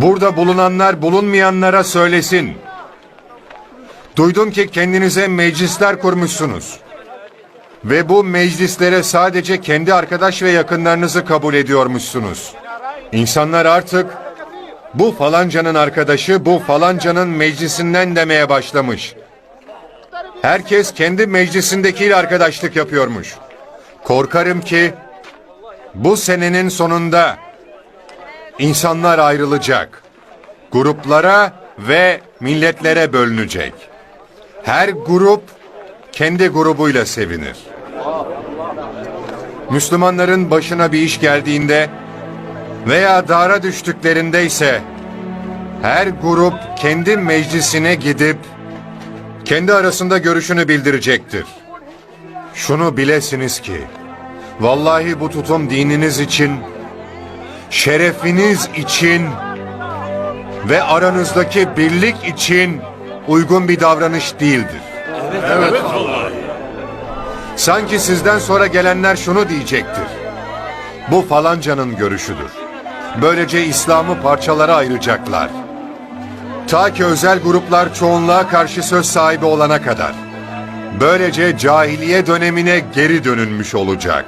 Burada bulunanlar bulunmayanlara söylesin. Duydum ki kendinize meclisler kurmuşsunuz. Ve bu meclislere sadece kendi arkadaş ve yakınlarınızı kabul ediyormuşsunuz. İnsanlar artık bu falancanın arkadaşı bu falancanın meclisinden demeye başlamış. Herkes kendi meclisindekiyle arkadaşlık yapıyormuş. Korkarım ki bu senenin sonunda insanlar ayrılacak. Gruplara ve milletlere bölünecek. Her grup kendi grubuyla sevinir. Müslümanların başına bir iş geldiğinde veya dara düştüklerinde ise her grup kendi meclisine gidip kendi arasında görüşünü bildirecektir. Şunu bilesiniz ki vallahi bu tutum dininiz için şerefiniz için ve aranızdaki birlik için uygun bir davranış değildir. Sanki sizden sonra gelenler şunu diyecektir. Bu falancanın görüşüdür. Böylece İslam'ı parçalara ayıracaklar. Ta ki özel gruplar çoğunluğa karşı söz sahibi olana kadar. Böylece cahiliye dönemine geri dönülmüş olacak.